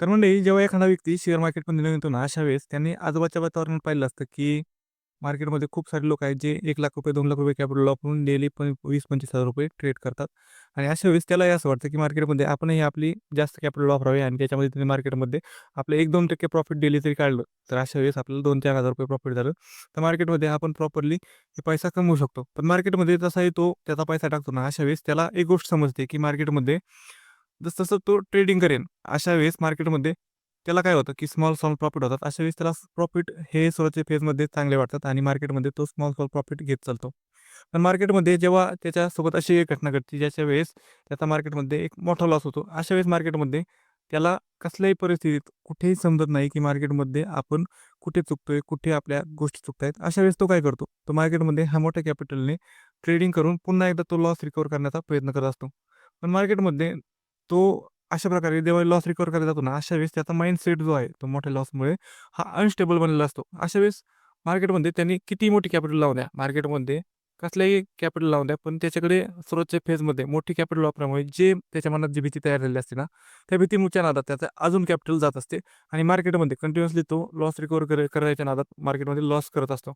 तर म्हणजे जेव्हा एखादा व्यक्ती शेअर मार्केटमध्ये नवीन येतो ना, अशा वेळेस त्यांनी आजोबाच्या वातावरणात पाहिलं असतं, की मार्केटमध्ये खूप सारे लोक आहेत जे एक लाख रुपये दोन लाख रुपये कॅपिटल वापरून डेली पण वीस पंचवीस हजार रुपये ट्रेड करतात. आणि अशा वेळेस त्यालाही असं वाटतं, की मार्केटमध्ये आपणही आपली जास्त कॅपिटल वापरावे आणि त्याच्यामध्ये त्यांनी मार्केटमध्ये आपलं 1-2% प्रॉफिट डेली तरी काढलं, तर अशा वेळेस आपल्याला दोन चार रुपये प्रॉफिट झालं. तर मार्केटमध्ये आपण प्रॉपरली हे पैसा कमवू शकतो. पण मार्केटमध्ये जसाही तो त्याचा पैसा टाकतो ना, अशा वेळेस त्याला एक गोष्ट समजते, की मार्केटमध्ये जसं-जसं तो ट्रेडिंग करेन, अशा वेळेस मार्केटमध्ये त्याला काय होतं, की स्मॉल स्मॉल प्रॉफिट होतात. अशा वेळेस त्याला प्रॉफिट हे सुरुवातीच्या फेजमध्ये चांगले वाटतात आणि मार्केटमध्ये तो स्मॉल स्मॉल प्रॉफिट घेत चालतो. पण मार्केटमध्ये जेव्हा त्याच्यासोबत अशी एक घटना घडते, ज्याच्या वेळेस त्याचा मार्केटमध्ये एक मोठा लॉस होतो. अशा वेळेस मार्केटमध्ये त्याला कसल्याही परिस्थितीत कुठेही समजत नाही, की मार्केटमध्ये आपण कुठे चुकतोय, कुठे आपल्या गोष्टी चुकत आहेत अशा वेळेस तो काय करतो, तो मार्केटमध्ये हा मोठ्या कॅपिटलने ट्रेडिंग करून पुन्हा एकदा तो लॉस रिकवर करण्याचा प्रयत्न करत असतो. पण मार्केटमध्ये तो अशा प्रकारे जेव्हा लॉस रिकवर करायला जातो ना, अशा वेळेस त्याचा माइंडसेट जो आहे, तो मोठ्या लॉसमुळे हा अनस्टेबल बनलेला असतो. अशा वेळेस मार्केटमध्ये त्यांनी कितीही मोठी कॅपिटल लावून द्या, मार्केटमध्ये कसल्याही कॅपिटल लावून द्या, पण त्याच्याकडे सुरुवातच्या फेजमध्ये मोठी कॅपिटल वापरामुळे जे त्याच्या मनात जी भीती तयार झालेली असते ना, त्या भीतीच्या नादात त्याचं अजून कॅपिटल जात असते आणि मार्केटमध्ये कंटिन्युअसली तो लॉस रिकव्हर कर करायच्या नादात मार्केटमध्ये लॉस करत असतो.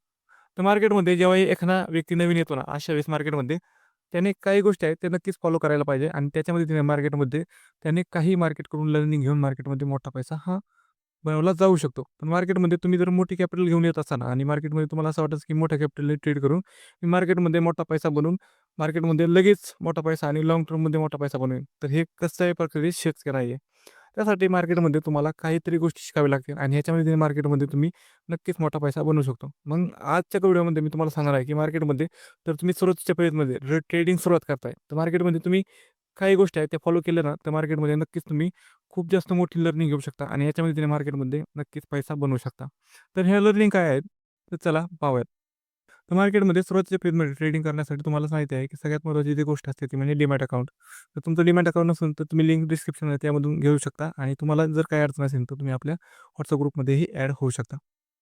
तर मार्केटमध्ये जेव्हा एखादा व्यक्ती नवीन येतो ना, अशा वेळेस मार्केटमध्ये त्याने काही गोष्टी आहेत, ते नक्कीच फॉलो करायला पाहिजे आणि त्याच्यामध्ये तिने मार्केटमध्ये त्याने काही मार्केटकडून लर्निंग घेऊन मार्केटमध्ये मोठा पैसा हा बनवला जाऊ शकतो. पण मार्केटमध्ये तुम्ही जर मोठी कॅपिटल घेऊन येत असाल आणि मार्केटमध्ये तुम्हाला असं वाटतं, की मोठ्या कॅपिटलने ट्रेड करून मी मार्केटमध्ये मोठा पैसा बनवून मार्केटमध्ये लगेच मोठा पैसा आणि लॉंग टर्ममध्ये मोठा पैसा बनवेन. तर हे कसं आहे प्रकारे शक्य नाही आहे. त्यासाठी मार्केटमध्ये तुम्हाला काहीतरी गोष्टी शिकावी लागतील आणि ह्याच्यामध्ये मार्केटमध्ये तुम्ही नक्कीच मोठा पैसा बनवू शकतो. मग आजच्या व्हिडिओमध्ये मी तुम्हाला सांगणार आहे, की मार्केटमध्ये तर तुम्ही सुरुवातीच्या फेजमध्ये ट्रेडिंग सुरुवात करताय, तर मार्केटमध्ये तुम्ही काही गोष्टी आहेत त्या फॉलो केल्या ना, तर मार्केटमध्ये नक्कीच तुम्ही खूप जास्त मोठी लर्निंग घेऊ शकता आणि याच्यामध्ये तुम्ही मार्केटमध्ये नक्कीच पैसा बनवू शकता. तर ह्या लर्निंग काय आहेत? तर चला पाहूयात. तर मार्केटमध्ये सुरुवातीच्या फेजमध्ये म्हणजे ट्रेडिंग करण्यासाठी तुम्हाला माहिती आहे, की सगळ्यात महत्त्वाची जी गोष्ट असते ती म्हणजे डिमॅट अकाउंट. तर तुमचं डिमॅट अकाउंट नसून तर तुम्ही लिंक डिस्क्रिप्शन आहे त्यामधून घेऊ शकता आणि तुम्हाला जर काही अडचण असेल तर तुम्ही आपल्या व्हॉट्सअप ग्रुपमध्येही ॲड होऊ शकता.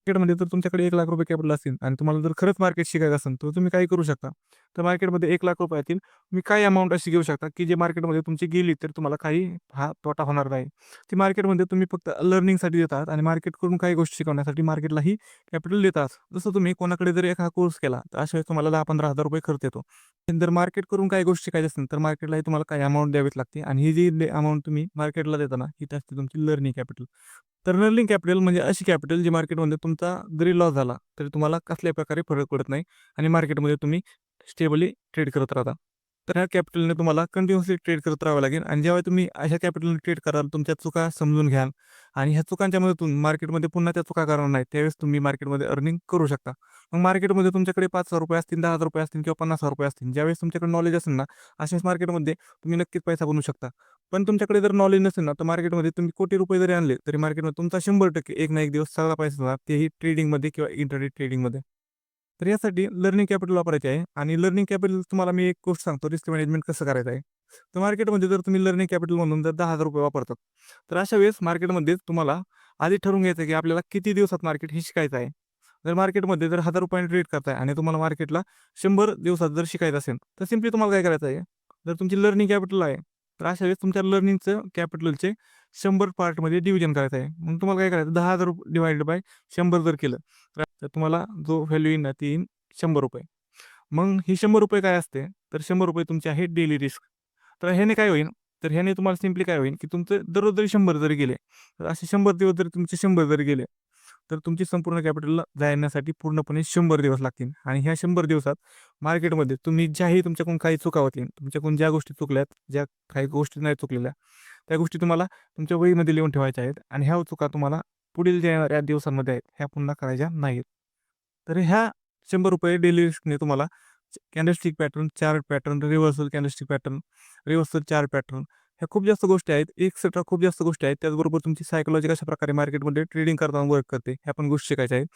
मार्केटमध्ये जर तुमच्याकडे एक लाख रुपये कॅपिटल असतील आणि तुम्हाला जर खरंच मार्केट शिकायचं असेल, तर तुम्ही काही करू शकता. तर मार्केटमध्ये एक लाख रुपये येतील तुम्ही काही अमाऊंट अशी घेऊ शकता, की जे मार्केटमध्ये तुमची गेली तर तुम्हाला काही हा तोटा होणार नाही. ती मार्केटमध्ये तुम्ही फक्त लर्निंगसाठी देतात आणि मार्केटकडून काही गोष्टी शिकवण्यासाठी मार्केटलाही कॅपिटल देतात जसं तुम्ही कोणाकडे जर एखादा कोर्स केला, तर अशा वेळेस तुम्हाला ₹10,000-15,000 खर्च येतो. जर मार्केट करून काही गोष्टी शिकायच्या असेल, तर मार्केटलाही तुम्हाला काही अमाऊंट द्यावीच लागते आणि ही जी अमाऊंट तुम्ही मार्केटला देताना ही असते तुमची लर्निंग कॅपिटल. तर लर्निंग कॅपिटल म्हणजे अशी कॅपिटल जी मार्केटमध्ये तुमचा जरी लॉस झाला, तरी तुम्हाला कसल्या प्रकारे फरक पडत नाही आणि मार्केटमध्ये तुम्ही स्टेबली ट्रेड करत राहता. तर ह्या कॅपिटलने तुम्हाला कंटिन्युअसली ट्रेड करत राहावं लागेल आणि ज्यावेळी तुम्ही अशा कॅपिटलने ट्रेड कराल, तुमच्या चुका समजून घ्याल आणि ह्या चुकांच्या मदतीतून मार्केटमध्ये पुन्हा त्या चुका करणार नाही, त्यावेळेस तुम्ही मार्केटमध्ये अर्निंग करू शकता. मग मार्केटमध्ये तुमच्याकडे ₹5,000 असतील, ₹10,000 असतील किंवा ₹50,000 असतील. ज्यावेळेस तुमच्याकडे नॉलेज असेल ना, अशाच मार्केटमध्ये तुम्ही नक्कीच पैसा बनवू शकता. पण तुमच्याकडे जर नॉलेज नसेल ना, तर मार्केटमध्ये तुम्ही कोटी रुपये जरी आणले, तरी मार्केटमध्ये तुमचा 100% एक ना एक दिवस सगळा पैसा तेही ट्रेडिंगमध्ये किंवा इंटरनेट ट्रेडिंगमध्ये. तर यासाठी लर्निंग कॅपिटल वापरायचे आहे आणि लर्निंग कॅपिटल तुम्हाला मी एक गोष्ट सांगतो, रिस्क मॅनेजमेंट कसं करायचं आहे. तर मार्केटमध्ये जर तुम्ही लर्निंग कॅपिटल म्हणून जर ₹10,000 वापरतात, तर अशा वेळेस मार्केटमध्ये तुम्हाला आधी ठरवून घ्यायचं आहे, की आपल्याला किती दिवसात मार्केट हे शिकायचं आहे. जर मार्केटमध्ये जर ₹1000 ट्रेड करताय आणि तुम्हाला मार्केटला शंभर दिवसात जर शिकायचं असेल, तर सिम्पली तुम्हाला काय करायचं आहे, जर तुमची लर्निंग कॅपिटल आहे, तर अशा वेळेस तुमच्या लर्निंगचं कॅपिटलचे शंभर पार्टमध्ये डिव्हिजन करायचं आहे. मग तुम्हाला काय करायचं दहा हजार डिवाइड बाय शंभर जर केलं, तर तर तुम्हाला जो व्हॅल्यू येईल ना, ती येईल ₹100. मग ही ₹100 काय असते, तर ₹100 तुमचे आहे डेली रिस्क. तर ह्याने काय होईल, तर ह्याने तुम्हाला सिम्पली काय होईल, की तुमचं दररोज जरी शंभर जरी गेले, तर असे शंभर दिवस जरी तुमचे शंभर जरी गेले, तर तुमची संपूर्ण कॅपिटलला जाण्यासाठी पूर्णपणे शंभर दिवस लागतील. आणि ह्या शंभर दिवसात मार्केटमध्ये तुम्ही ज्याही तुमच्याकडून काही चुका होतील, तुमच्याकडून ज्या गोष्टी चुकल्यात, ज्या काही गोष्टी नाही चुकलेल्या, त्या गोष्टी तुम्हाला तुमच्या वहीमध्ये लिहून ठेवायच्या आहेत. आणि ह्या चुका तुम्हाला पुढील ज्या येणाऱ्या दिवसांमध्ये आहेत, ह्या पुन्हा करायच्या नाहीत. तर ह्या ₹100 डेली रिस्कने तुम्हाला कॅन्डलस्टिक पॅटर्न, चार pattern, reversal candlestick pattern, reversal चार पॅटर्न ह्या खूप जास्त गोष्टी आहेत. एक्सेट्रा खूप जास्त गोष्टी आहेत. त्याचबरोबर तुमची सायकोलॉजी कशा प्रकारे मार्केटमध्ये ट्रेडिंग करताना वर्क करते, ह्या पण गोष्टी शिकायच्या आहेत.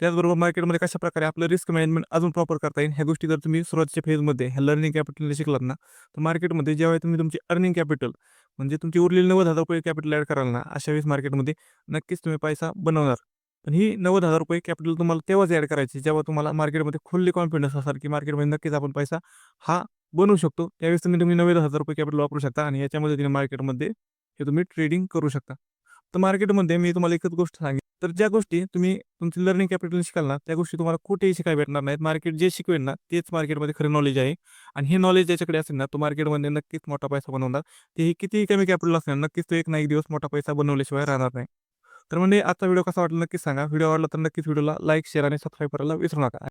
त्याचबरोबर मार्केटमध्ये कशाप्रकारे आपलं रिस्क मॅनेजमेंट अजून प्रॉपर करता येईल, ह्या गोष्टी जर तुम्ही सुरुवातीच्या फेजमध्ये ह्या लर्निंग कॅपिटलने शिकलात ना, तर मार्केटमध्ये ज्यावेळी तुम्ही तुमची अर्निंग कॅपिटल म्हणजे तुमची उरलेली ₹90,000 कॅपिटल ॲड कराल ना, अशा वेळेस मार्केटमध्ये नक्कीच तुम्ही पैसा बनवणार. पण ही ₹90,000 कॅपिटल तुम्हाला तेव्हाच ॲड करायची, जेव्हा तुम्हाला मार्केटमध्ये खुल्ली कॉन्फिडन्स असाल, की मार्केटमध्ये नक्कीच आपण पैसा हा बनवू शकतो. त्यावेळेस तुम्ही तुम्ही ₹90,000 कॅपिटल वापरू शकता आणि याच्या मदतीने मार्केटमध्ये हे तुम्ही ट्रेडिंग करू शकता. तर मार्केटमध्ये मी तुम्हाला एकच गोष्ट सांगेन तर ज्या गोष्टी तुम्ही तुमची लर्निंग कॅपिटल शिकाल ना त्या गोष्टी तुम्हाला कुठेही शिकायला भेटणार नाहीत. मार्केट जे शिकवेल ना तेच मार्केटमध्ये खरं नॉलेज आहे. आणि हे नॉलेज ज्याच्याकडे असेल ना तो मार्केटमध्ये नक्कीच मोठा पैसा बनवणार. तेही कितीही कमी कॅपिटल असणार नक्कीच तो एक ना एक दिवस मोठा पैसा बनवल्याशिवाय राहणार नाही. तर म्हणजे आजचा व्हिडिओ कसा वाटला नक्कीच सांगा. व्हिडिओ आवडला तर नक्कीच व्हिडिओला लाईक शेअर आणि सबस्क्राईब करायला विसरू नका.